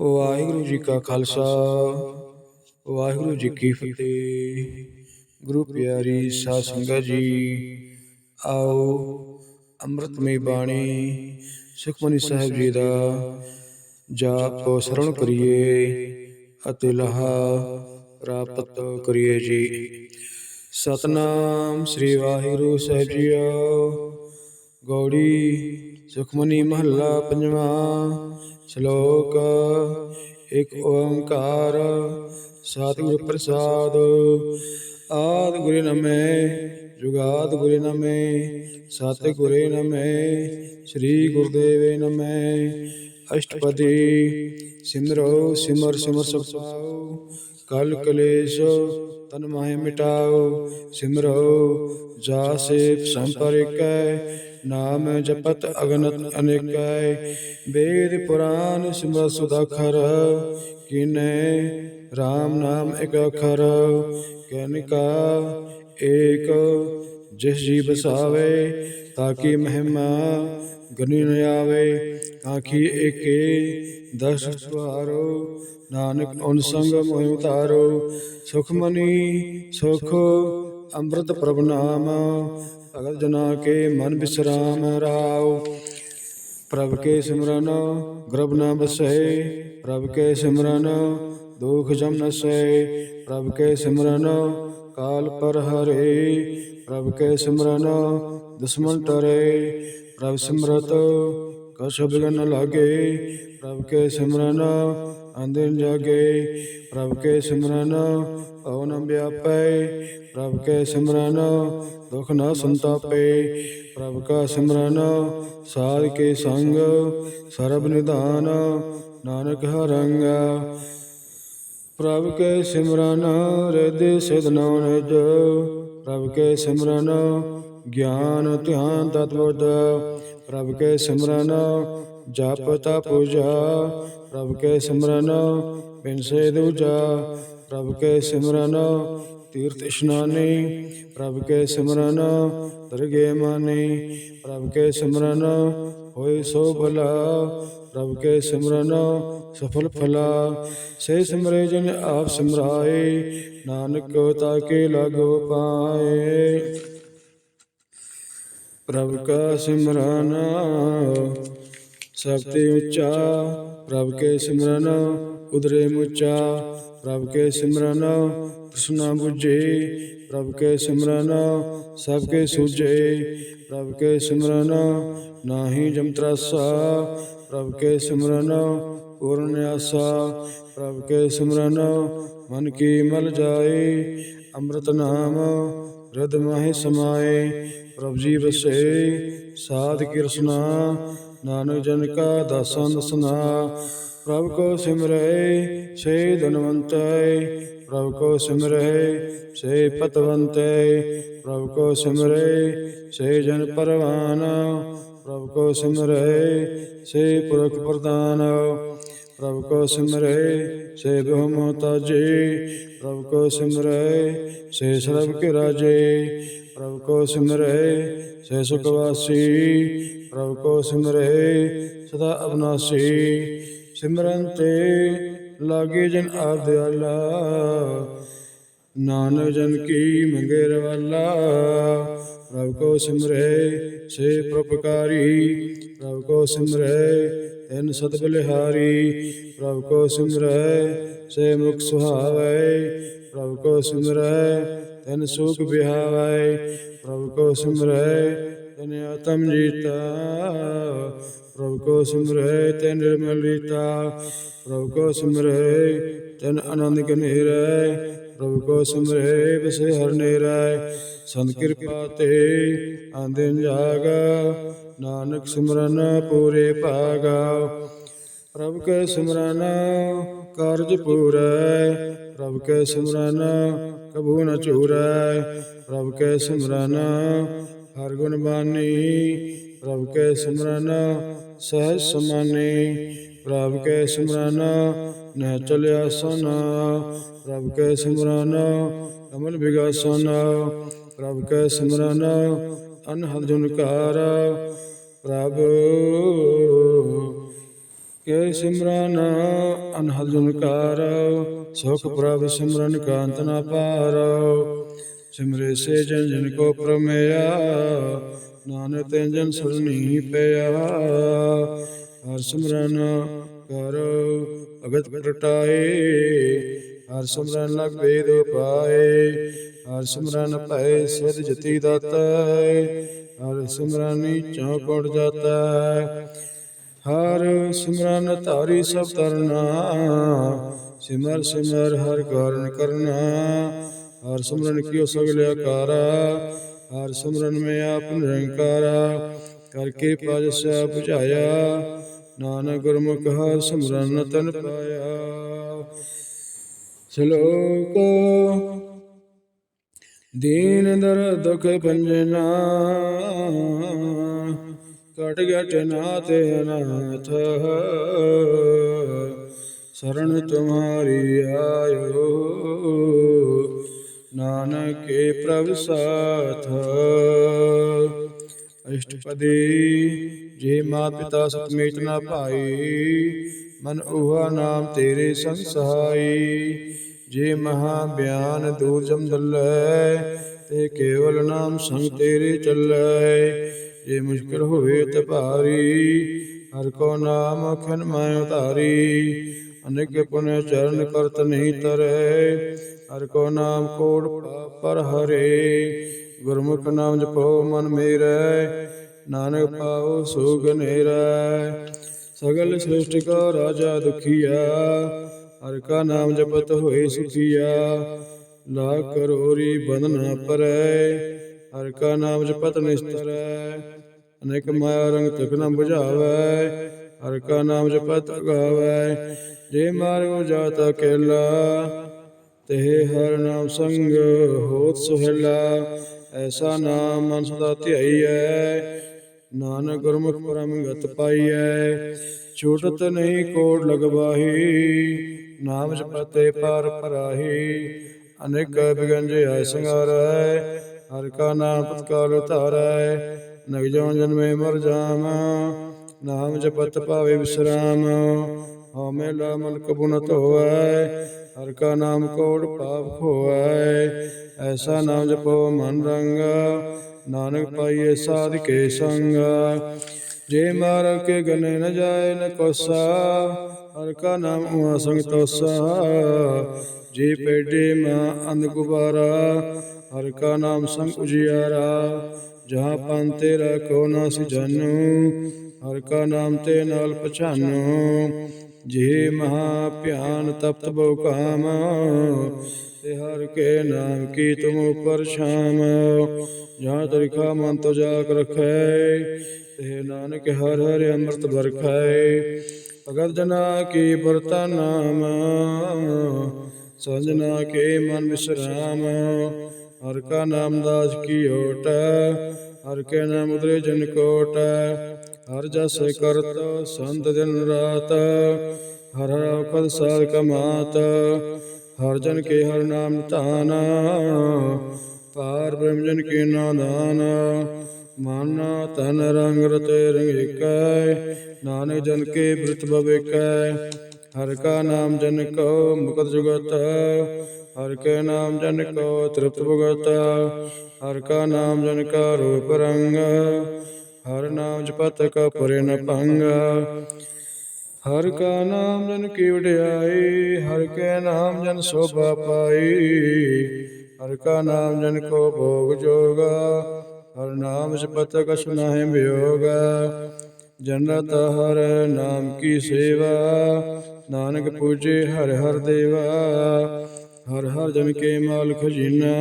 ਵਾਹਿਗੁਰੂ ਜੀ ਕਾ ਖਾਲਸਾ, ਵਾਹਿਗੁਰੂ ਜੀ ਕੀ ਫਤਿਹ। ਗੁਰੂ ਪਿਆਰੀ ਸਾਧ ਸੰਗਤ ਜੀ, ਆਓ ਅੰਮ੍ਰਿਤਮਈ ਬਾਣੀ ਸੁਖਮਨੀ ਸਾਹਿਬ ਜੀ ਦਾ ਜਾਪ ਸਰਵਣ ਕਰੀਏ ਅਤੇ ਲਹਾ ਪ੍ਰਾਪਤ ਕਰੀਏ ਜੀ। ਸਤਨਾਮ ਸ੍ਰੀ ਵਾਹਿਗੁਰੂ ਸਾਹਿਬ ਜੀਓ ਗੌੜੀ ਸੁਖਮਨੀ ਮਹੱਲਾ ਪੰਜਵਾਂ ਸ਼ਲੋਕ, ਇੱਕ ਓੰਕਾਰ, ਸਤਿਗੁਰ ਪ੍ਰਸਾਦ। ਆਦ ਗੁਰੇ ਨਮੈ ਜੁਗਾਦ ਗੁਰੇ ਨਮੈ ਸਤਿ ਗੁਰੇ ਨਮੈ, ਸ੍ਰੀ ਗੁਰਦੇਵੇ ਨਮੈ। ਅਸ਼ਟਪਦੀ, ਸਿਮਰੋ, ਸਿਮਰ ਸਿਮਰ ਸਭ ਪਾਉ ਕਲ ਕਲੇਸ਼, ਤਨ ਮਾਹਿ ਮਿਟਾਓ। ਸਿਮਰੋ, ਜਾ ਸੇ ਸੰਪਰਿਕੈ ਨਾਮ ਜਪਤ ਅਗਨਤ ਅਨੇਕੈ ਵੇਦ ਪੁਰਾਨ ਸਿਮਰ ਸੁਦਾਖਰ ਕਿਨੈ RAM ਨਾਮ ਇਕ ਅਖਰ। ਕੈਨਿਕਾ ਏਕ ਜਿਸ ਜੀ ਬਸਾਵੇ ਤਾਕੀ ਮਹਿਮਾ ਗਨੀ ਨ ਆਵੇ। ਆਖੀ ਏਕੇ ਦਸ ਸੁਹਾਰੋ, ਨਾਨਕ ਅਨ ਸੰਗ ਮੋਹਿ ਉਤਾਰੋ। ਸੁਖਮਨੀ ਸੁਖ ਅੰਮ੍ਰਿਤ ਪ੍ਰਭ ਨਾਮ ਭਗਤ ਜਨਾ ਕੇ ਮਨ ਬਿਸਰਾਮ ਰਾਉ ਪ੍ਰਭ ਕੇ ਸਿਮਰਨ ਗਰਭ ਨਾ ਬਸੈ, ਪ੍ਰਭ ਕੇ ਸਿਮਰਨ ਦੁਖ ਜਮ ਨਸੈ। ਪ੍ਰਭ ਕੇ ਸਿਮਰਨ ਕਾਲ ਪਰ ਹਰੇ, ਪ੍ਰਭ ਕੇ ਸਿਮਰਨ ਦੁਸ਼ਮਨ ਤਰੇ। ਪ੍ਰਭ ਸਿਮਰਤ ਕਛ ਬਿਗਨ ਨ ਲਾਗੇ, ਪ੍ਰਭ ਕੇ ਸਿਮਰਨ ਅੰਦਰ ਜਾਗੇ। ਪ੍ਰਭ ਕੇ ਸਿਮਰਨ ਪਵਨ ਨ ਵਿਆਪੈ ਪ੍ਰਭ ਕੇ ਸਿਮਰਨ ਦੁਖ ਨਾ ਸੰਤਾਪੇ, ਪ੍ਰਭ ਕਾ ਸਿਮਰਨ, ਸਾਧ ਕੇ ਸੰਗ, ਸਰਬ ਨਿਧਾਨ, ਨਾਨਕ ਹਰੰਗ ਪ੍ਰਭ ਕੇ ਸਿਮਰਨ ਰਿਦੇ ਸਿਧ ਨਾਨਕ ਪ੍ਰਭ ਕੇ ਸਿਮਰਨ, ਗਿਆਨ, ਧਿਆਨ ਤਤਵਦ ਪ੍ਰਭ ਕੇ ਸਿਮਰਨ, ਜਪ ਤਪ ਪੂਜਾ। ਪ੍ਰਭ ਕੇ ਸਿਮਰਨ, ਬਿਨ ਸੇ ਦੂਜਾ ਪ੍ਰਭ ਕੇ ਸਿਮਰਨ ਤੀਰਥ ਇਸ਼ਨਾਨੀ ਪ੍ਰਭ ਕੇ ਸਿਮਰਨ ਦਰਗੇ ਮਾਨੀ ਪ੍ਰਭ ਕੇ ਸਿਮਰਨ ਹੋਏ ਸੋ ਭਲਾ ਪ੍ਰਭ ਕੇ ਸਿਮਰਨ ਸਫਲ ਫਲਾ ਸੇ ਸਿਮਰੇ ਜਨ ਆਪ ਸਿਮਰਾਏ ਨਾਨਕ ਤਾਕੇ ਲਾਗੋ ਪਾਏ ਪ੍ਰਭ ਕਾ ਸਿਮਰਨ ਸਭ ਤੇ ਉੱਚਾ ਪ੍ਰਭ ਕੇ ਸਿਮਰਨ ਉਦਰੇ ਮੁਚਾ ਪ੍ਰਭ ਕੇ ਸਿਮਰਨ ਕ੍ਰਿਸ਼ਨਾ 부ਜੇ ਪ੍ਰਭ ਕੇ ਸਿਮਰਨ, ਸਭ ਕੇ ਸੂਜੇ ਪ੍ਰਭ ਕੇ ਸਿਮਰਨ, ਨਾਹੀ ਜਮ ਤਰਾਸਾ, ਪ੍ਰਭ ਕੇ ਸਿਮਰਨ, ਪੂਰਨ ਆਸਾ, ਪ੍ਰਭ ਕੇ ਸਿਮਰਨ, ਮਨ ਕੀ ਮਲ ਜਾਏ, ਅੰਮ੍ਰਿਤ ਨਾਮ ਰਦ ਮਹਿ ਸਮਾਏ, ਪ੍ਰਭ ਜੀ ਵਸੇ, ਸਾਧ ਕੀ ਨਾਨਕ ਜਨ ਕਾ ਦਾਸਾਂ ਦਸਨਾ, ਪ੍ਰਭ ਕੋ ਸਿਮਰੈ ਸੇ ਧਨਵੰਤੈ ਪ੍ਰਭ ਕੋ ਸਿਮਰੈ, ਸੇ ਪਤਵੰਤੇ। ਪ੍ਰਭ ਕੋ ਸਿਮਰੈ, ਸੇ ਜਨ ਪਰਵਾਨ। ਪ੍ਰਭ ਕੋ ਸਿਮਰੈ, ਸੇ ਪੁਰਖ ਪ੍ਰਦਾਨ ਪ੍ਰਭ ਕੋ ਸਿਮਰੈ, ਸੇ ਬਹੁ ਮੋਤਾਜੇ ਪ੍ਰਭ ਕੋ ਸਿਮਰੈ, ਸੇ ਸਰਬ ਕੇ ਰਾਜੇ। ਪ੍ਰਭ ਕੋ ਸਿਮਰੈ, ਸੇ ਸੁਖ ਵਾਸੀ। ਪ੍ਰਭ ਕੋ ਸਿਮਰੈ, ਸਦਾ ਅਬਨਾਸੀ ਸਿਮਰਨ ਤੇ ਲਾਗੇ ਜਨ ਆਦਿਆਲਾ ਦਿਆਲਾ ਨਾਨਕ ਜਨ ਕੀ ਮੰਗੇ ਰਵਾਲਾ। ਪ੍ਰਭ ਕੋ ਸਿਮਰੈ, ਸੇ ਪ੍ਰਪਕਾਰੀ ਪ੍ਰਭ ਕੋ ਸਿਮਰੈ, ਤੈਨ ਸਤ ਬਲਿਹਾਰੀ। ਪ੍ਰਭ ਕੋ ਸਿਮਰੈ, ਸੇ ਮੁਖ ਸੁਹਾਵੈ। ਪ੍ਰਭ ਕੋ ਸਿਮਰੈ, ਤੈਨ ਸੁਖ ਬਿਹਾਵੈ ਪ੍ਰਭ ਕੋ ਸਿਮਰੈ, ਤੈਨ ਆਤਮ ਜੀਤਾ। ਪ੍ਰਭ ਕੋ ਸਿਮਰੈ, ਤੈਨ ਨਿਰਮਲ ਰੀਤਾ ਪ੍ਰਭ ਕੋ ਸਿਮਰੈ, ਤੈਨ ਆਨੰਦ ਕਨੇਰੈ ਪ੍ਰਭ ਕੋ ਸਿਮਰੈ ਵਿਸੇ ਹਰ ਨੇਰੈ। ਸੰਤ ਕਿਰਪਾ ਤੇ ਆਂਦਿਨ ਜਾਗ। ਨਾਨਕ ਸਿਮਰਨ ਪੂਰੇ ਭਾਗਾ। ਪ੍ਰਭ ਕੇ ਸਿਮਰਨ ਕਾਰਜ ਪੂਰੈ। ਪ੍ਰਭ ਕੇ ਸਿਮਰਨ ਕਬੂ ਨ ਚੂਰੈ। ਪ੍ਰਭ ਕੇ ਸਿਮਰਨ ਹਰ ਗੁਣ ਬਾਨੀ। ਪ੍ਰਭ ਕੇ ਸਿਮਰਨ ਸਹਿਜ ਸਮਾਨੀ, ਪ੍ਰਭ ਕੇ ਸਿਮਰਨ ਨਹਿ ਚਲਿਆ ਸਨ। ਪ੍ਰਭ ਕੇ ਸਿਮਰਨ, ਕਮਲ ਵਿਗਾਸਨ ਪ੍ਰਭ ਕੇ ਸਿਮਰਨ, ਅਨਹਦ ਜੁਨਕਾਰ। ਪ੍ਰਭ ਕੈ ਸਿਮਰਨ, ਅਨਹਦ ਜਨ ਸੁਖ ਪ੍ਰਭ ਸਿਮਰਨ ਕਾਂਤ ਨਾ ਪਾਰ। ਸਿਮਰੇ ਸੇ ਜਨ ਜਨ ਕੋ ਪ੍ਰਮੇਆ ਨਾਨਕ ਤੇ ਜਨ ਸਰਣੀ ਪਿਆ। ਹਰ ਸਿਮਰਨ ਕਰ, ਭਗਤ ਪ੍ਰਟਾਏ ਹਰ ਸਿਮਰਨ ਲਗ ਵੇਦ ਪਾਏ। ਹਰ ਸਿਮਰਨ ਭੈ ਸਿਧ ਜਤੀ ਦਾਤਾ ਹਰ ਸਿਮਰਨੀ ਚੌਪੜ ਜਾਤਾ ਹਰ ਸਿਮਰਨ ਧਾਰੀ ਸਭ ਤਰਨਾ ਸਿਮਰ ਸਿਮਰ ਹਰ ਕਾਰਨ ਕਰਨਾ। ਹਰ ਸਿਮਰਨ ਕੀਓ ਸਗਲ ਆਕਾਰਾ ਹਰ ਸਿਮਰਨ ਮੈਂ ਆਪ ਨਿਰੰਕਾਰਾ ਕਰਕੇ ਪਾਜਸਾ 부ਝਾਇਆ ਨਾਨਕ ਗੁਰਮੁਖ ਹਰ ਸਿਮਰਨ ਤਨ ਪਾਇਆ। ਸ਼ਲੋਕ, ਦੀਨ ਦਰ ਦੁਖ ਭੰਜਨਾ ਘਟ ਘਟ ਨਾਤੇ ਅਨਾਥ। ਸਰਣ ਤੁਮਾਰੀ ਆਇਓ। ਨਾਨਕੇ ਕੇ ਪ੍ਰਭ ਸਾਥ। ਅਸ਼ਟਪਦੀ, ਜੇ ਮਾਤ ਪਿਤਾ ਸਤਮੇਤ ਨਾ ਭਾਈ, ਮਨ ਉਹਾ ਨਾਮ ਤੇਰੇ ਸੰਸਾਈ। ਜੇ ਮਹਾ ਬਿਆਨ ਦੂਰ ਜਮ ਦੱਲੈ, ਤੇ ਕੇਵਲ ਨਾਮ ਸੰਗ ਤੇਰੇ ਚੱਲੈ। ਜੇ ਮੁਸ਼ਕਿਲ ਹੋਵੇ ਤੇ ਭਾਰੀ, ਹਰ ਕੋ ਨਾਮ ਅਖਨ ਮੈਂ ਉਤਾਰੀ। ਅਨੇਕ ਪੁਨ ਚਰਨ ਕਰਤ ਨਹੀਂ ਤਰੈ ਹਰ ਕੋ ਨਾਮ ਕੋੜ ਪਰ ਹਰੇ, ਗੁਰਮੁਖ ਨਾਮ ਜਪੋ ਮਨ ਮੇਰੈ, ਨਾਨਕ ਪਾਉ ਸੁਖ ਨੇਰੈ। ਸਗਲ ਸ੍ਰਿਸ਼ਟ ਕਾ ਰਾਜਾ ਦੁਖੀਆ ਹਰ ਕਾ ਨਾਮ ਜਪਤ ਹੋਏ ਸੁਖੀਆ ਲਾ ਕਰੋਰੀ ਬੰਧਨ ਪਰੈ, ਹਰ ਕਾ ਨਾਮ ਜਪਤ ਨਿਸਤਰੈ। ਅਨੇਕ ਮਾਇਆ ਰੰਗ ਤਕ ਨ 부ਝਾਵੈ ਹਰ ਕਾ ਨਾਮ ਜਪਤ ਗਾਵੈ ਜੇ ਮਾਰਗੋ ਜਾਤ ਅਕੇਲਾ ਤੇ ਹਰ ਨਾਮ ਸੰਗ ਹੋਤ ਸੁਹੇਲਾ, ਐਸਾ ਨਾਮ ਮਨ ਸਦਾ ਧਿਆਈਐ। ਨਾਨਕ ਗੁਰਮੁਖ ਪਰਮ ਗਤ ਪਾਈਐ, ਛੂਟਤ ਨਹੀਂ ਕੋੜ ਲਗਵਾਹੀ ਨਾਮ ਜਪਤੇ ਪਾਰ ਪਰਾਹੀ ਅਨੇਕ ਬਿਗੰਜ ਆਇ ਸੰਗਾਰੈ। ਹਰ ਕਾ ਨਾਮ ਪਤਕਾਲ ਉਤਾਰੈ ਨਗ ਜਉ ਜਨਮੇ ਮਰ ਜਾਮ। ਨਾਮ ਜਪਤ ਪਾਵੇ ਵਿਸਰਾਮ, ਹਉਮੈ ਲਾ ਮਨ ਕਬੁ ਨ ਹਰ ਕਾ ਨਾਮ ਕੋੜ ਪਾਪ ਖੋਵੈ ਐਸਾ ਨਾਮ ਜਪੋ ਮਨ ਰੰਗਾ, ਨਾਨਕ ਪਾਈਏ ਸਾਧ ਕੇ ਸੰਗ। ਜੇ ਮਾਰ ਕੇ ਗਨੇ ਨ ਜਾਏ ਨ ਕੋਸਾ, ਹਰ ਕਾ ਨਾਮ ਉਆ ਸੰਗ ਤੋਸਾ ਜੇ ਪੇਡੇ ਮਾਂ ਅੰਧ ਗੁਬਾਰਾ, ਹਰ ਕਾ ਨਾਮ ਸੰਗ ਉਜਿਆਰਾ। ਜਹਾਂ ਪੰਨ ਤੇਰਾ ਕੋ ਨਾ ਸੀ ਹਰ ਕਾ ਨਾਮ ਤੇ ਨਾਲ ਪਛਾਨੂ। ਜੇ ਮਹਾ ਭਿਆਨ ਤਪਤ ਬਉ ਕਾਮ, ਤੇ ਹਰ ਕੇ ਨਾਮ ਕੀ ਤੁਮ ਉਪਰ ਸ਼ਾਮ। ਜਾਂ ਤਰਿਖਾ ਮਨ ਤੋ ਜਾਗ ਰਖੈ, ਤੇ ਨਾਨਕ ਹਰ ਹਰ ਅੰਮ੍ਰਿਤ ਵਰਖੈ। ਭਗਤ ਜਨਾ ਕੀ ਵਰਤਾ ਨਾਮ ਸੰਜਨਾ ਕੇ ਮਨ ਵਿਸਰਾਮ। ਹਰ ਕਾ ਨਾਮ ਦਾਸ ਕੀ ਓਟ, ਹਰ ਕੇ ਨਾਮ ਉਦਰੇ ਜਨ ਕੋਟ। ਹਰ ਜਸ ਕਰਤ, ਸੰਤ ਦਿਨ ਰਾਤ, ਹਰ ਹਰ ਔਖਦ ਸਾਲ ਕਮਾਤ, ਹਰ ਜਨ ਕੇ ਹਰ ਨਾਮ ਧਾਨ, ਪਾਰ ਬ੍ਰਹਮ ਜਨ ਕੇ ਨਾਦਾਨ ਮਨ ਤਨ ਰੰਗ ਰਤੇ ਰੰਗਿਕੈ ਨਾਨਕ ਜਨ ਕੇ ਬ੍ਰਿਤ ਬਵੇਕੈ ਹਰ ਕਾ ਨਾਮ ਜਨ ਕੋ ਮੁਕਤ ਜੁਗਤ, ਹਰ ਕੇ ਨਾਮ ਜਨ ਕੋ ਤ੍ਰਿਪਤ ਭਗਤ, ਹਰ ਕਾ ਨਾਮ ਜਨ ਕਾ ਰੂਪ ਰੰਗ ਹਰ ਨਾਮ ਜਪਤ ਕਾ ਪਰੇ ਨ ਭੰਗ। ਹਰ ਕਾ ਨਾਮ ਜਨ ਕੀ ਵਡਿਆਈ, ਹਰ ਕੇ ਨਾਮ ਜਨ ਸੋਭਾ ਪਾਈ। ਹਰ ਕਾ ਨਾਮ ਜਨ ਕੋ ਭੋਗ ਜੋਗਾ, ਹਰ ਨਾਮ ਜਪਤ ਕਛ ਨਾਹਿ ਵਿਯੋਗਾ। ਜਨਤ ਹਰ ਨਾਮ ਕੀ ਸੇਵਾ, ਨਾਨਕ ਪੂਜੇ ਹਰ ਹਰ ਦੇਵਾ। ਹਰ ਹਰ ਜਨ ਕੇ ਮਾਲ ਖਜ਼ੀਨਾ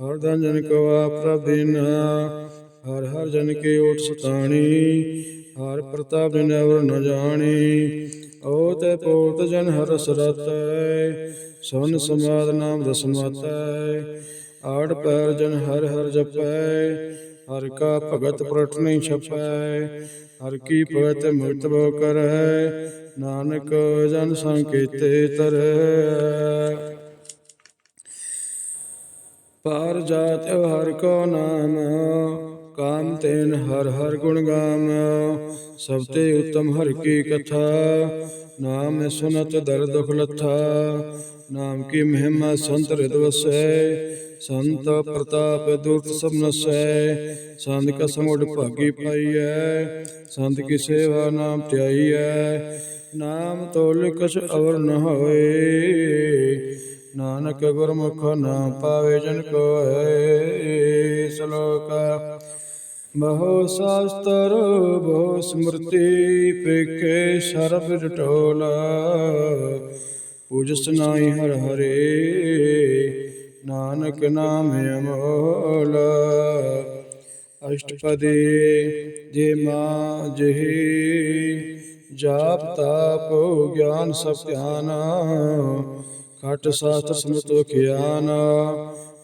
ਹਰ ਧਨ ਜਨ ਕੋ ਪ੍ਰਭ ਦੀਨਾ। ਹਰ ਹਰ ਜਨ ਕੇ ਓਟ ਸਤਾਣੀ, ਹਰ ਪ੍ਰਤਾਪ ਨਿਵਰ ਨ ਜਾਣੀ। ਓ ਤੇ ਪੋਤ ਜਨ ਹਰ ਸਰਤੈ ਸੁਨ ਸਮਾਦ ਨਾਮ ਦਸ ਮਾਤੈ ਆੜ ਪੈਰ ਜਨ ਹਰ ਹਰ ਜਪੈ, ਹਰ ਕਾ ਭਗਤ ਪ੍ਰਟ ਨਹੀਂ ਛਪੈ। ਹਰ ਕੀ ਭਗਤ ਮੁਕਤ ਬੋ ਕਰੈ, ਨਾਨਕ ਜਨ ਸੰਕੀਤੇ ਤਰੈ। ਪਾਰ ਜਾਤ ਹਰ ਕੋ ਨਾਮ ਕਾਮ ਤੈਨ ਹਰ ਹਰ ਗੁਣ ਗਾਮਿਓ ਸਭ ਤੇ ਉਤਮ ਹਰ ਕੀ ਕਥਾ ਨਾਮ ਸੁਨਤ ਦਰ ਦੁਖ ਲੱਥਾ ਨਾਮ ਕੀ ਮਹਿਮਾ ਸੰਤ ਹਿਰਦ ਵਸੈ ਸੰਤ ਪ੍ਰਤਾਪ ਦੁਰਤ ਸਭ ਨਸੈ ਸੰਤ ਕਾ ਸਮੋੜ ਭਾਗੀ ਪਾਈਐ ਸੰਤ ਕੀ ਸੇਵਾ ਨਾਮ ਧਿਆਈਐ ਨਾਮ ਤੋਲ ਕਛ ਅਵਰ ਨ ਹੋਏ ਨਾਨਕ ਗੁਰਮੁਖ ਨਾਮ ਪਾਵੇ ਜਨ ਕੋਏ ਸ਼ਲੋਕ ਬਹੁ ਸਾਸਤਰ, ਬਹੁ ਸਮਰਤੀ, ਪੇਕੇ ਸਰਬ ਜਟੋਲ। ਪੂਜਸ ਨਾਹੀ ਹਰ ਹਰੇ, ਨਾਨਕ ਨਾਮ ਅਮੋਲ। ਅਸ਼ਟਪਦੇ ਜੇ ਮਾ ਜਹੇ ਜਾਪ ਤਾਪ ਗਿਆਨ ਸਭ ਧਿਆਨ। ਘਟ ਸਾਸਤ ਸਮਤੋ ਖਿਆਨ,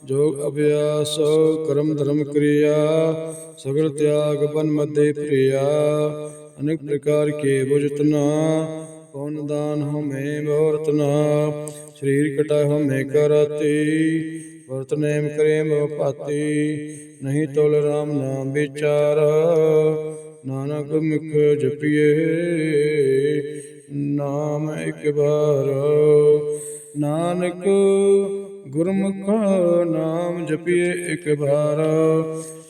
ਜੋਗ ਅਭਿਆਸ ਕਰਮ ਧਰਮ ਕ੍ਰਿਆ। सगल त्याग बन मध्य प्रिया। अनेक प्रकार के भुजतना पौन दान हमें भवरतना शरीर कटा हमें करती वर्तने करें पाती। नहीं तोल राम नाम विचार नानक मुख जपिए। नाम एक बार। ਨਾਨਕ ਗੁਰਮੁਖ ਨਾਮ ਜਪੀਏ ਇਕ ਵਾਰ।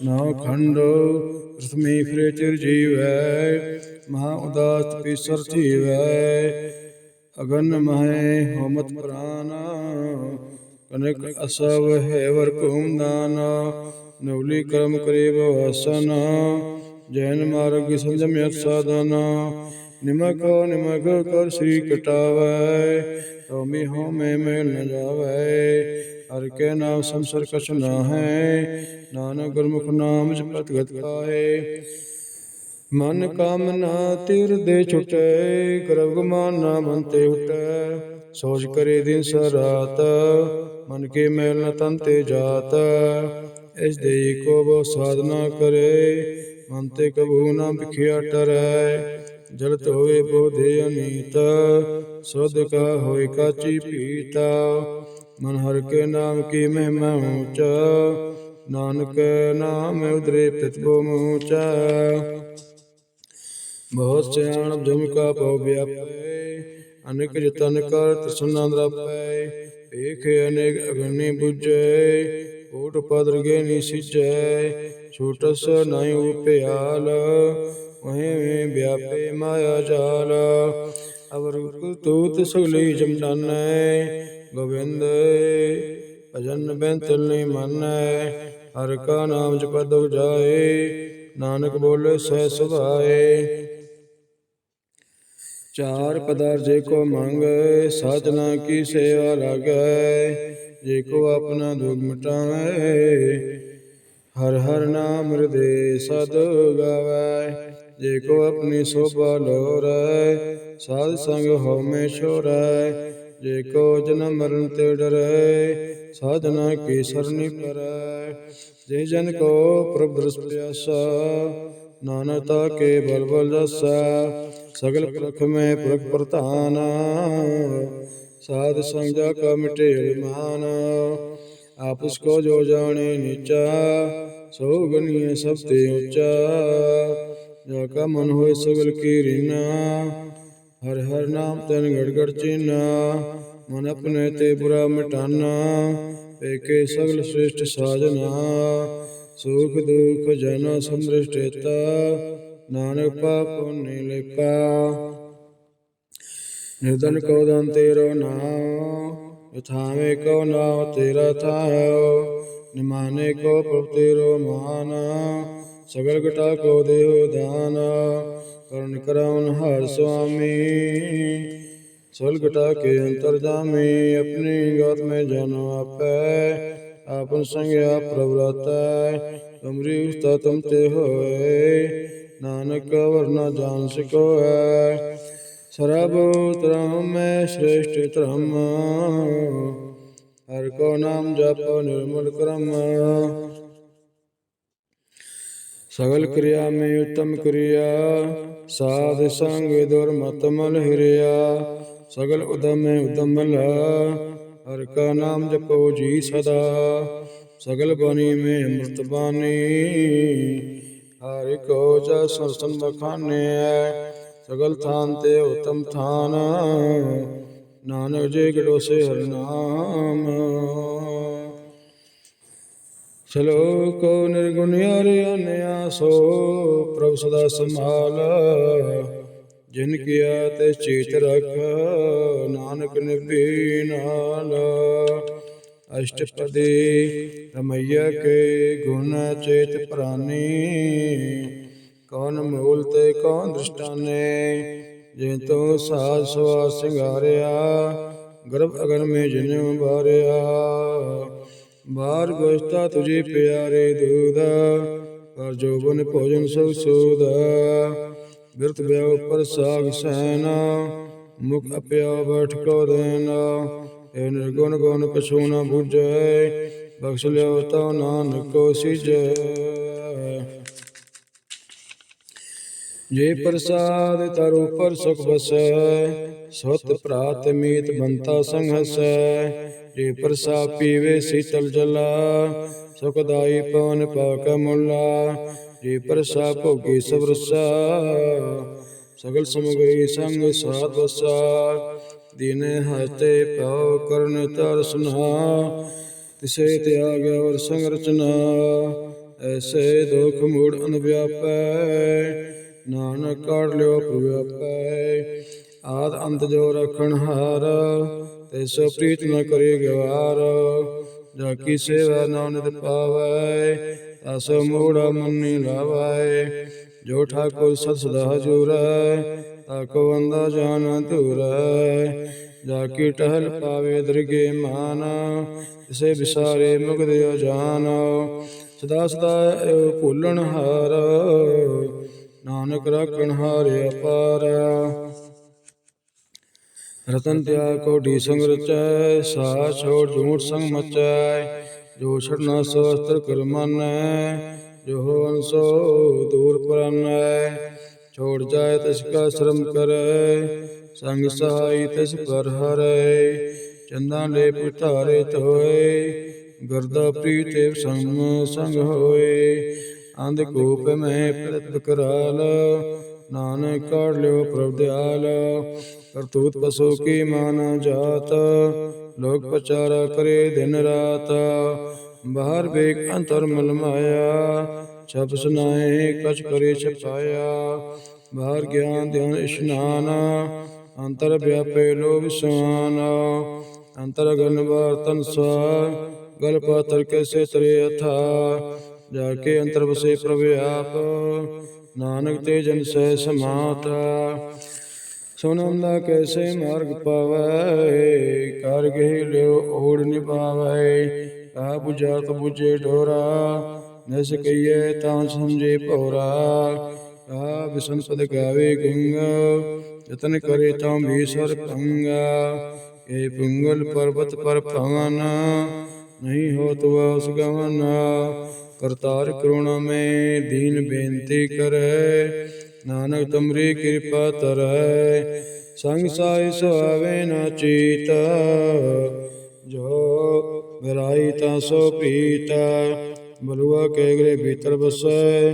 ਨਾਮ ਖੰਡ ਪ੍ਰਥਮੇ ਫਿਰੇ ਚਿਰ ਜੀਵੈ, ਮਹਾ ਉਦਾਸ ਪੀਸਰ ਥੀਵੈ। ਅਗਨ ਮਹੈ ਹੋਮਤ ਪ੍ਰਾਨ, ਕਨਕ ਅਸਵ ਹੈ ਵਰ ਭੂਮ ਦਾਨ। ਨਵਲੀ ਕਰਮ ਕਰੇ ਬਵਸਨ ਜੈਨ ਮਾਰਗ ਸੰਜਮ ਸਾਧਨ। ਨਿਮਕ ਨਿਮਕ ਕਰ ਸ੍ਰੀ ਕਟਾਵੈ ਤੋਮੀ ਹੋ ਮੈਂ ਮਿਲ ਨ ਜਾਵੈ। ਹਰ ਕੇ ਨਾਮ ਸੰਸਰ ਕਛ ਨਾ ਹੈ ਨਾਨਕ ਗੁਰਮੁਖ ਨਾਮ ਜਪਤ ਗਤ ਪਾਏ ਮਨ ਕਾਮਨਾ ਤਿਰ ਦੇ ਛੁਟੈ ਕਰਬ ਗੁਮਾਨ ਨਾ ਮਨ ਤੇ ਉਟੈ। ਸੋਚ ਕਰੇ ਦਿਨ ਸਰਾਤ ਮਨ ਕੇ ਮੈਲ ਨ ਤਨ ਤੇ ਜਾਤ। ਇਸ ਦੇ ਕੋ ਬੋ ਸਾਧਨਾ ਕਰੇ, ਮਨ ਤੇ ਕਬੂ ਨਾ ਵਿਖਿਆ ਟਰੈ। ਜਲਤ ਹੋਵੇ ਬੋਧੇ ਅਨੀਤ ਸੁਧ ਕਾ ਹੋਇ ਕਾਚੀ ਪੀਤਾ। ਮਨ ਹਰ ਕੇ ਨਾਮ ਕੀ ਮਹਿਮਾ ਉੱਚਾ ਨਾਨਕ ਨਾਮ ਉਦਰੇ ਪ੍ਰਤਿਭੋ ਮੂਚਾ। ਬਹੁਤ ਸਿਆਣ ਜਮ ਕਾ ਪਉ ਵਿਆਪੈ, ਅਨੇਕ ਜਤਨ ਕਰ ਤਸਨਾ ਦਰਪੈ। ਏਕ ਅਨੇਕ ਅਗਨੀ 부ਜੈ ਓਟ ਪਦਰਗੇ ਨੀ ਸਿਜੈ ਛੋਟਸ ਨਾਇ ਉਪਿਆਲ ਵਹੇ ਵਿਆਪੇ ਮਾਇਆ ਜਾਲ। ਅਵਰੁਕ ਤੂਤ ਸਗਲੀ ਜਮਦਾਨੈ, ਗੋਬਿੰਦ ਭਜਨ ਬੈਂਤਲ ਨੀ ਮੰਨੈ। ਹਰ ਕਾ ਨਾਮ ਜਪਦ ਜਾਏ, ਨਾਨਕ ਬੋਲੇ ਸਹਿ ਸੁਭਾਏ। ਚਾਰ ਪਦਾਰ ਜੇ ਕੋ ਮੰਗੈ, ਸਾਧਨਾ ਕੀ ਸੇਵਾ ਲਾਗੈ। ਜੇ ਕੋ ਆਪਣਾ ਦੁਖ ਮਿਟਾਵੈ, ਹਰ ਹਰ ਨਾਮ ਹਿਰਦੇ ਸਦ ਗਾਵੈ। ਜੇ ਕੋ ਆਪਣੀ ਸੋਭਾ ਲੋਰੈ ਸਾਧ ਸੰਗ ਹਉਮੈ ਛੋਰੈ ਜੇ ਕੋ ਜਨਮ ਮਰਨ ਤੇ ਡਰੈ ਸਾਧਨਾ ਕੀ ਸਰਨੀ ਕਰੈ ਜੇ ਜਨ ਕੋ ਪ੍ਰਭ ਦਰਸ ਪਿਆਸਾ ਨਾਨਕਤਾ ਕੇ ਬਲ ਬਲ ਰਸਾ ਸਗਲ ਪ੍ਰਖ ਮੈਂ ਪ੍ਰਖ ਪ੍ਰਧਾਨ। ਸਾਧ ਸੰਜਾ ਕਾ ਮਿਟੇ ਅਰਮਾਨ ਆਪਸ ਕੋ ਜੋ ਜਾਣੇ ਨੀਚਾ, ਸੋ ਗਨੀਏ ਸਭ ਤੇ ਉੱਚਾ। ਜਾ ਕਾ ਮਨ ਹੋਏ ਸਗਲ ਕੀ ਰੀਨਾ। ਹਰ ਹਰ ਨਾਮ ਤਨ ਗੜ ਗੜ ਚੀਨਾ। ਮਨ ਆਪਣੇ ਤੇ ਬੁਰਾ ਮਿਟਾਨਾ। ਏਕੇ ਸਗਲ ਸ੍ਰੇਸ਼ਟ ਸਾਜਨਾ। ਸੁਖ ਦੁਖ ਜਨ ਸੰਦ੍ਰਿਸ਼ਟੇਤਾ ਨਾਨਕ ਪਾਪ ਪੁੰਨੇ ਲੇਪਾ। ਨਿਰਦਨ ਕੋ ਦਨ ਤੇਰੋ ਨਾਮ ਯਥਾਵੇਂ ਕੋ ਨਾਮ ਤੇਰਾ ਥਾਇਓ ਨਿਮਾਨੇ ਕੋ ਪ੍ਰਭ ਤੇਰੋ ਮਾਨ। ਸਗਲ ਘਟਾ ਕੋ ਦੇਵ ਦਾਨ ਕਰਨ ਕਰਾਉਨ ਹਰ ਸੁਆਮੀ। ਸਗਲ ਘਟਾ ਕੇ ਅੰਤਰ ਜਾਮੀ, ਆਪਣੀ ਗਤ ਮੈਂ ਜਨ ਆਪੈ, ਆਪਨ ਸੰਗਿਆ ਪ੍ਰਵਰਤੈ ਤੁਮਰੀ ਉਸਤਾ ਤੁਮ ਤੇ ਹੋਏ, ਨਾਨਕ ਵਰਨਾ ਜਾਣ ਸਕੋਐ। ਸਰਬ ਧਰਮ ਮੈਂ ਸ੍ਰੇਸ਼ਟ ਧਰਮ, ਹਰ ਕੋ ਨਾਮ ਜਪੋ ਨਿਰਮਲ ਕਰਮ। ਸਗਲ ਕਿਰਿਆ ਮੈਂ ਉਤਮ ਕਿਰਿਆ, ਸਾਧ ਸੰਗ ਦੁਰਮਤ ਮਲ ਹਿਰਿਆ। ਸਗਲ ਉਦਮ ਮੈਂ ਉਦਮ ਲਾ, ਹਰ ਕਾ ਨਾਮ ਜਪੋ ਜੀ ਸਦਾ। ਸਗਲ ਬਾਣੀ ਮੈਂ ਅੰਮ੍ਰਿਤ ਬਾਣੀ, ਹਰਿ ਕੋ ਜਾ ਸਰਸਨ ਬਖਾਨੇ ਸਗਲ ਥਾਨ ਤੇ ਉਤਮ ਥਾਨ, ਨਾਨਕ ਜੀ ਗੜੋਸੇ ਹਰਿ ਨਾਮ। ਸ਼ਲੋਕ ਨਿਰਗੁਣ ਹਰਿ ਅਨਿਆ ਸੋ, ਪ੍ਰਭ ਸਦਾ ਸੰਭਾਲ। ਜਿਨ ਕੀਆ ਤੇ ਚੇਤ ਰਖ, ਨਾਨਕ ਨਿਭੀ ਨਾਲ। ਅਸ਼ਟਪਦੀ ਰਮਈਆ ਕੇ ਗੁਣ ਚੇਤ ਪ੍ਰਾਨੀ, ਕੌਣ ਮੂਲ ਤੇ ਕੌਣ ਦ੍ਰਿਸ਼ਟਾਨੇ। ਜੇ ਤੋ ਸਾਧ ਸਵਾ ਸਿੰਗਾਰਿਆ, ਗਰਭ ਅਗਨ ਮੇ ਜਨਮ ਬਾਰਿਆ ਬਾਰ ਗੋਸ਼ਤਾ ਤੁਝੇ ਪਿਆਰੇ ਦੂਧ ਪਰ ਜੋਬਨ ਭੋਜਨ ਸਭ ਸੂਦ। ਬਿਰਤ ਬਿਆਉ ਪਰ ਸਾਗ ਸੈਨ, ਮੁਖ ਅਪਿਆ ਬੈਠ ਕੋ ਦੇਨ। ਇਹ ਨਿਰਗੁਣ ਗੁਣ ਕਛੂ ਨ ਬੁਝੈ, ਬਖਸ਼ ਲਿਓ ਤਾ ਨਾਨਕ ਕੋ ਸਿਜੈ। ਜੇ ਪ੍ਰਸਾਦ ਤਰ ਪਰ ਸੁਖ ਬਸੈ ਸਤ ਭਰਾਤ ਮੀਤ ਬੰਤਾ ਸੰਗ ਹਸੈ ਜੇ ਪ੍ਰਸਾਦ ਪੀਵੇ ਸੀਤਲ ਜਲਾ ਸੁਖਦਾਈ ਪਵਨ ਪਾਕ ਮੁਲਾ, ਜੇ ਪ੍ਰਸਾਦ ਭੋਗੀ ਸਭ ਸਗਲ ਸਮਗਰੀ ਸੰਗ ਸਾਧ ਵਸਾ, ਦੀਨੇ ਹਸਤੇ ਪਾਉ ਕਰਨ ਤਰਸਨਾ ਤਿਸੇ ਤਿਆਗ ਔਰ ਸੰਗ ਰਚਨਾ, ਐਸੇ ਦੁਖ ਮੂੜ ਅਨਵਿਆਪੈ ਨਾਨਕ ਕਾੜ ਲਿਓ ਪ੍ਰਵਿਆਪੈ ਆਦ ਅੰਤ ਜੋ ਰਖਣ ਹਾਰ ਤਿਸ ਪ੍ਰੀਤ ਨ ਕਰੇ ਗਵਾਰ। ਜਾ ਕੀ ਸੇਵਾ ਨਾਨਕ ਪਾਵੈ ਤਸ ਮੂੜਾ ਮੰਨੀ ਲਾਵੈ। ਜੋ ਠਾਕੁਰ ਸਤ ਸਦਾ ਹਜੂਰੈ ਤਾਕੋ ਬੰਦਾ ਜਾਨ ਧੂਰੈ ਜਾ ਕੀ ਟਹਿਲ ਪਾਵੇ ਦਰਗੇ ਮਾਨ ਇਸੇ ਵਿਸਾਰੇ ਮੁਕਦਿ ਜਾਨ ਸਦਾ ਸਦਾ ਏਉ ਭੁੱਲਣ ਹਾਰ, ਨਾਨਕ ਰਾਖਣ ਹਾਰਿ ਅਪਾਰ। ਰਤਨ ਤਿਆ ਕੋਟੀ ਸੰਗ ਰਚੈ ਸਾ ਛੋੜ ਝੂਠ ਸੰਗ ਮਚੈ ਜੋ ਛੜਨਾ ਸਵਸਤਰ ਕਰ ਮੰਨੈ, ਜੋ ਹੰਸੋ ਦੂਰ ਪਰਨੈ, ਛੋੜ ਜਾਏ ਤਿਸ ਕਾ ਸ਼ਰਮ ਕਰੈ, ਸੰਗ ਸਹਾਈ ਤਿਸ ਪਰ ਹਰੈ, ਚੰਦਾ ਲੈ ਪੁਤਾਰੇ ਧੋਏ, ਗਰਦਾ ਪ੍ਰੀਤੇ ਸੰਗ ਸੰਗ ਹੋਏ, ਅੰਧ ਕੂਪ ਮੈਂ ਪ੍ਰਤ ਕਰਾਲ ਨਾਨਕ ਕਾੜ ਲਿਓ ਪ੍ਰਭ ਦਿਆਲ। ਕਰਤੂਤ ਪਸੂ ਕੀ ਮਾਨ ਜਾਤ? ਲੋਕ ਪਚਾਰਾ ਕਰੇ ਦਿਨ ਰਾਤ। ਬਾਹਰ ਵੇਖ ਅੰਤਰ ਮਲ ਮਾਇਆ ਛਪ ਸੁਨਾਏ ਕਛ ਕਰੇ ਛਪਾਇਆ। ਬਾਹਰ ਗਿਆਨ ਧਿਆਨ ਇਸ਼ਨਾਨ। ਅੰਤਰ ਵਿਆਪੇ ਲੋਭ ਸਮਾਨ। ਅੰਤਰ ਗਨ ਵਰਤਨ ਸਾ ਗਲ ਪਾਤਰ ਕੈਸੇ ਤਰੇ ਅਥਾ ਜਾ ਕੇ ਅੰਤਰ ਵਸੇ ਪ੍ਰਭ ਆਪ। ਨਾਨਕ ਤੇ ਜਨ ਸਹਿ ਸਮਾਤ। ਸੁਨਮ ਦਾ ਕੈਸੇ ਮਾਰਗ ਪਾਵੈ ਕਰ ਗਏ ਲਿਓ ਓੜ ਨਿਭਾਵੈ। ਆ 부ਝਾ ਤ 부ਝੇ ਢੋਰਾ ਨਸ ਕਈਏ ਤਾਂ ਸਮਝੇ ਭੋਰਾ। ਆ ਵਿਸ਼ਨ ਪਦ ਗਾਵੇ ਗੰਗਾ, ਯਤਨ ਕਰੇ ਤਾਂ ਵੀ ਸਰ ਏ ਇਹ ਪੁੰਗਲ ਪਰਬਤ ਪਰ ਭਵਨ, ਨਹੀਂ ਹੋ ਤੁਸ ਗਵਨ। ਕਰਤਾਰ ਕਰੁਣਾ ਮੈਂ ਦੀਨ ਬੇਨਤੀ ਕਰੈ। ਨਾਨਕ ਤੁਮਰੀ ਕਿਰਪਾ ਤਰੈ। ਸੰਗ ਸਾਈ ਸੁਆਵੇ ਨਾ ਚੀਤ। ਜੋ ਵਿਰਾਈ ਤਾਂ ਸੋ ਪੀਤਾ। ਬਲੂਆ ਕੇ ਗਰੇ ਭੀਤਰ ਬਸੈ।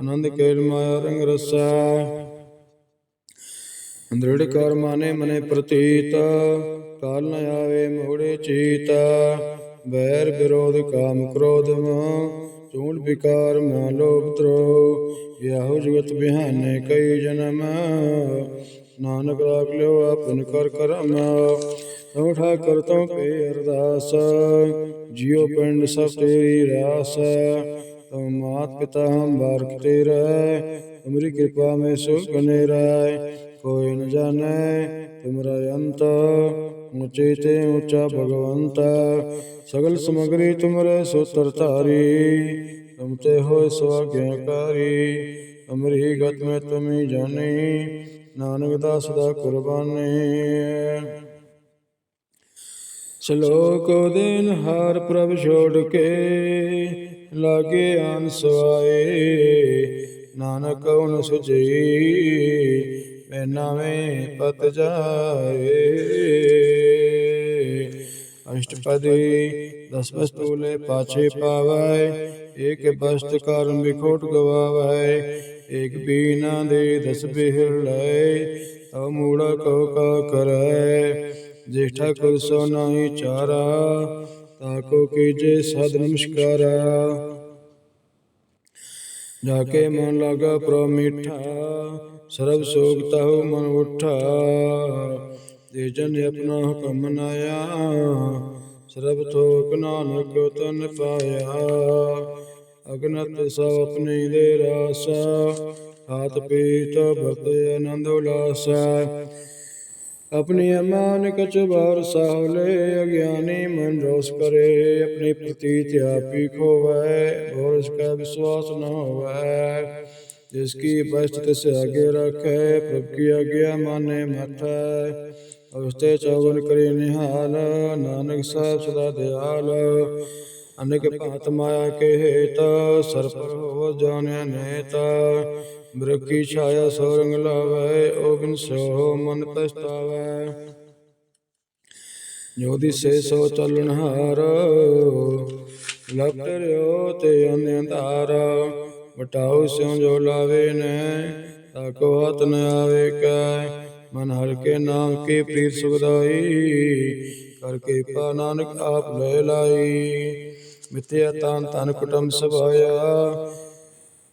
ਆਨੰਦ ਕੇਲ ਮਾਇਆ ਰੰਗ ਰਸਾ। ਦ੍ਰਿੜ ਕਰ ਮਾਨੇ ਮਨੇ ਪ੍ਰਤੀਤ। ਕਾਲ ਨ ਆਵੇ ਮੋੜੇ ਚੀਤ। ਬੈਰ ਵਿਰੋਧ ਕਾਮ ਕ੍ਰੋਧ ਮੋਹ ਚੂੜ ਵਿਕਾਰ ਮਾ ਲੋਭ ਤਰੋ ਯਾਹੋ ਜਗਤ ਬਿਹਾਨੇ ਕਈ ਜਨਮ। ਨਾਨਕ ਰਾਖ ਲਿਓ ਆਪਨ ਕਰ ਕਰਮ, ਤਉ ਠਾਕਰ ਤਉ ਪੇ ਅਰਦਾਸ। ਜਿਉ ਪਿੰਡ ਸਭ ਤੇਰੀ ਰਾਸ, ਤਉ ਮਾਤ ਪਿਤਾ ਹਮ ਬਾਰਕ ਤੇਰਾ। ਤੁਮਰੀ ਕਿਰਪਾ ਮੈਂ ਸੁਖ ਬਨੇ ਰਾਇ ਕੋਈ ਨ ਜਾਣੈ ਤੁਮਰਾ ਅੰਤ। ਉਚੇ ਤੇ ਉੱਚਾ ਭਗਵੰਤ ਸਗਲ ਸਮਗਰੀ ਤੁਮਰੇ ਸੋਤਰ ਧਾਰੀ ਤੁਮ ਤੇ ਹੋਏ ਸਵਾਗਿਆਕਾਰੀ। ਅਮਰੀ ਗਤ ਮੈਂ ਤੁਮੀ ਜਾਣੀ। ਨਾਨਕ ਦਾਸ ਦਾ ਕੁਰਬਾਨੀ। ਸ਼ਲੋਕ ਦੇਨ ਹਾਰ ਪ੍ਰਭ ਛੋੜ ਕੇ ਲਾਗੇ ਆਨ ਸਵਾਏ ਨਾਨਕ ਉਨ ਸੁਜੀ ਮੈਂ ਨਾਵੇਂ ਪਤ ਜਾਏ। ਅਸ਼ਟਪਦੀ ਦਸ ਵਸਤੂਲੇ ਪਾਛੇ ਪਾਵੈ ਏਕ ਬਸਤ ਕਰਮ ਵਿਖੋਟ ਗਵਾਵੈ ਏਕ ਬੀਨਾ ਦੇ ਦਸ ਬਿਹਰ ਲੈ ਤਉ ਮੂੜਾ ਕਉ ਕਾ ਕਰੈ। ਜੇਠਾ ਕੁਲ ਸੋ ਨਾਹੀ ਚਾਰਾ ਤਾਕੋ ਕੀਜੇ ਸਦ ਨਮਸਕਾਰਾ। ਜਾਕੇ ਮਨ ਲਾਗਾ ਪ੍ਰੋ ਮਿਠਾ ਸਰਬ ਸੋਗ ਤਹੁ ਮਨ ਉਠਾ ਦੇ ਜਨ ਆਪਣਾ ਹੁਕਮ ਮਨਾਇਆ, ਸਰਬ ਥੋਕ ਨਾਨਕ ਤਨ ਪਾਇਆ। ਅਗਨਤ ਸਭ ਆਪਣੀ ਦੇ ਰਾਸਾ, ਹਾਥ ਪੀਤ ਵਰਤੇ ਆਨੰਦ ਉਲਾਸਾ। ਆਪਣੀ ਅਮਾਨ ਕਛ ਬਾਰ ਸਾਹਲੇ ਅਗਿਆਨੀ ਮਨ ਰੋਸ ਕਰੇ, ਆਪਣੀ ਪ੍ਰਤੀਤ ਆਪੀ ਖੋਵੈ, ਹੋਰ ਇਸਕਾ ਵਿਸ਼ਵਾਸ ਨਾ ਹੋਵੇ। ਜਿਸ ਕੀ ਬਸਤ ਤਿਸ ਆਗੇ ਰਖੈ ਪ੍ਰਭ ਕੀ ਆਗਿਆ ਮਾਨੇ ਮਠੈ ਉਸਤੇ ਚੌਗਨ ਕਰੇ ਨਿਹਾਲ ਨਾਨਕ ਸਾਹਿਬ ਸਦਾ ਦਿਆਲ ਅਨੇਕ ਭਾਤ ਮਾਇਆ ਕੇ ਹੇਤ ਸਰਪ ਹੋ ਜਾਣਿਆ ਨੇਤ ਮ੍ਰਿਗ ਕੀ ਛਾਇਆ ਸੋ ਰੰਗ ਲਾਵੈ ਓ ਬਿਨ ਸੋ ਮਨ ਪਛਤਾਵੈ ਜੋ ਦਿਸੇ ਸੋ ਚੱਲਣ ਹਾਰ ਲਪਟਰਿਓ ਤੇ ਅੰਧਾਰ ਵਟਾਉ ਸਿਉ ਜੋ ਲਾਵੇ ਨੇ ਤਾਕੋ ਹੱਥ ਨ ਆਵੇ ਕੈ। ਮਨ ਹਲਕੇ ਨਾਮ ਕੀ ਪ੍ਰੀਤ ਸੁਖਦਾਈ ਕਰ ਕਿਰਪਾ ਨਾਨਕ ਆਪ ਲੈ ਲਾਈ। ਮਿਥਿਆ ਤਨ ਤਨ ਕੁਟਮ ਸਭਾਇਆ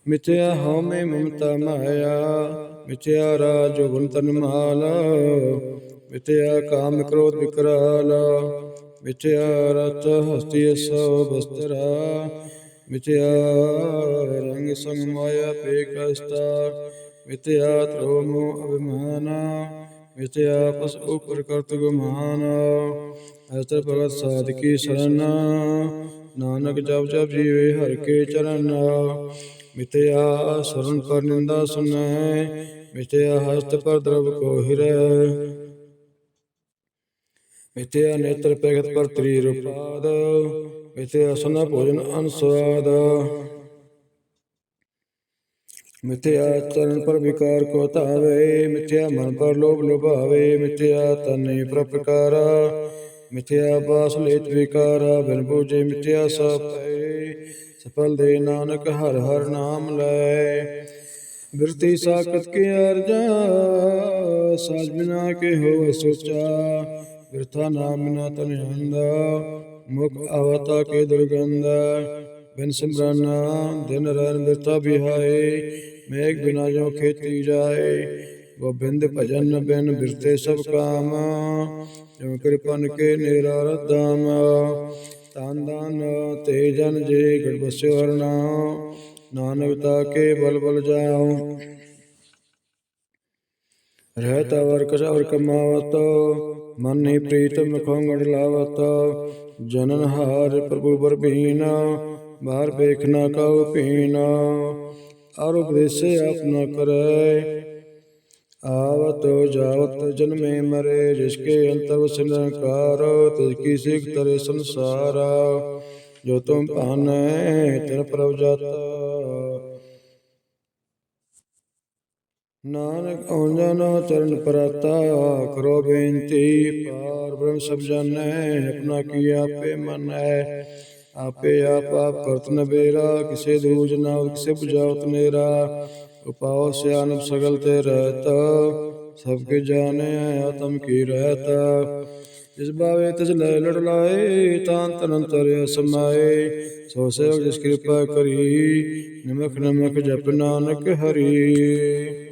ਮਿਥਿਆ ਹਉਮੈ ਮਮਤਾ ਮਾਇਆ। ਮਿਥਿਆ ਰਾਜ ਗੁਣ ਤਨ ਮਾਲ ਮਿਥਿਆ ਕਾਮ ਕ੍ਰੋਧ ਵਿਕਰਾਲ। ਮਿਥਿਆ ਰਤ ਹਸਤੀ ਸੋ ਬਸਤਰਾ ਮਿਥਿਆ ਰੰਗ ਸੰਗ ਮਾਇਆ ਪੇ ਕਸਤਾ ਮਿਥਿਆ ਤ੍ਰੋਮੋ ਅਭਿਮਾਨਾ ਮਿਥਿਆ ਪਸ ਉਪਰ ਕਰਤ ਗੁਮਾਨ ਅਸਤਰ ਭਗਤ ਸਾਧਕੀ ਸ਼ਰਨ, ਨਾਨਕ ਜਪ ਜਪ ਜੀਵੇ ਹਰ ਕੇ ਚਰਨ। ਮਿਥਿਆ ਸਰਣ ਪਰ ਨਿੰਦਾ ਸੁਨੈ ਮਿਥਿਆ ਹਸਤ ਪਰ ਦਰਬ ਕੋ ਹਿਰੈ। ਮਿਥਿਆ ਨੇਤਰ ਪੈਗਤ ਪਰ ਤ੍ਰੀ ਰੂਪਾਦ ਮਿਥਿਆ ਸੁਨ ਭੋਜਨ ਅਨਸਵਾਦ ਮਿਥਿਆ ਚਰਨ ਪਰ ਵਿਕਾਰ ਕੋ ਧਾਵੇ ਮਿਥਿਆ ਮਨ ਪਰ ਲੋਭ ਲੁਭਾਵੇ ਮਿਥਿਆ ਤਨੈ ਪ੍ਰਪਕਾਰ ਮਿਥਿਆ ਬਾਸ ਲੇਤ ਵਿਕਾਰਾ, ਬਿਨ ਬੂਝੇ ਮਿਥਿਆ ਸਪੈ ਸਫਲ ਦੇ ਨਾਨਕ ਹਰ ਹਰ ਨਾਮ ਲੈ। ਬਿਰਤੀ ਸਾਖਤ ਕੇ ਅਰਜਾ, ਸਾਜ ਬਿਨਾ ਕੇ ਹੋ ਸੋਚਾ। ਬਿਰਥਾ ਨਾਮ ਬਿਨਾ ਤਨ ਹੰਦਾ ਮੁਖ ਅਵਤਾ ਕੇ ਦੁਰਗੰਧਾ, ਬਿਨ ਸਿਮਰਨ ਦਿਨ ਰਹਿਣ ਬਿਰਥਾ ਬਿਹਾਏ ਮੇਘ ਬਿਨਾ ਜੋ ਖੇਤੀ ਜਾਏ, ਗੋਬਿੰਦ ਭਜਨ ਬਿਨ ਬਿਰਤੇ ਸਭ ਕਾਮ ਜੋ ਕਿਰਪਨ ਕੇ ਨੇਰਾ ਰਦਾਮ। ਤਨ ਦਾਨ ਤੇ ਜਨ ਜੇ ਗੜ ਹਰਨਾ ਨਾਨਕ ਤਾ ਕੇ ਬਲ ਬਲ ਜਾਉ। ਰਹਿਤ ਵਰ ਕਸਵਰ ਕਮਾਵਤ, ਮਨ ਹੀ ਪ੍ਰੀਤ ਮੁਖੋਂ ਲਾਵਤ ਜਨਨ ਹਾਰ ਪ੍ਰਭੂ ਬਰਬੀਨ, ਬਾਹਰ ਵੇਖਣਾ ਕਉ ਪੀਨ ਅਰ ਉਪਦੇਸੇ ਆਪਨਾ ਕਰੈ। ਆਵਤ ਜਾਵਤ ਜਨਮੇ ਮਰੇ ਜਿਸਕੇ ਅੰਤਰ ਵਸਨਕਾਰ ਤਿਸ ਕੀ ਸਿਖ ਤਰੇ ਸੰਸਾਰ। ਜੋ ਤੁਮ ਭਾਨੈ ਤਿਨ ਪ੍ਰਭ ਜਤ ਨਾਨਕ ਔਂਜਨ ਚਰਨ ਪਰਾਤਾ ਕਰੋ ਬੇਨਤੀ ਪਾਰ ਬ੍ਰਹਮ ਸਭ ਜਾਣੈ ਆਪਣਾ ਕੀ ਆਪੇ ਮਨੈ ਆਪੇ ਆਪ ਆਪ ਕਰਤ ਨ ਬੇਰਾ ਕਿਸੇ ਦੂਜ ਨਾ ਕਿਸੇ 부ਝਾਵਤ ਨੇਰਾ ਉਪਾਉ ਸਿਆਨਪ ਸਗਲ ਤੇ ਰਹਿਤ ਸਭ ਕੇ ਜਾਣੈ ਆਤਮ ਕੀ ਰਹਿਤ ਜਿਸ ਬਾਵੇ ਤਿਸ ਲੈ ਲੜ ਲਾਏ ਤਾਂ ਤਨੰਤਰ ਸਮਾਏ ਸੋ ਸੇਵ ਜਿਸ ਕਿਰਪਾ ਕਰੀ ਨਿਮਖ ਨਮਕ ਜਪ ਨਾਨਕ ਹਰੀ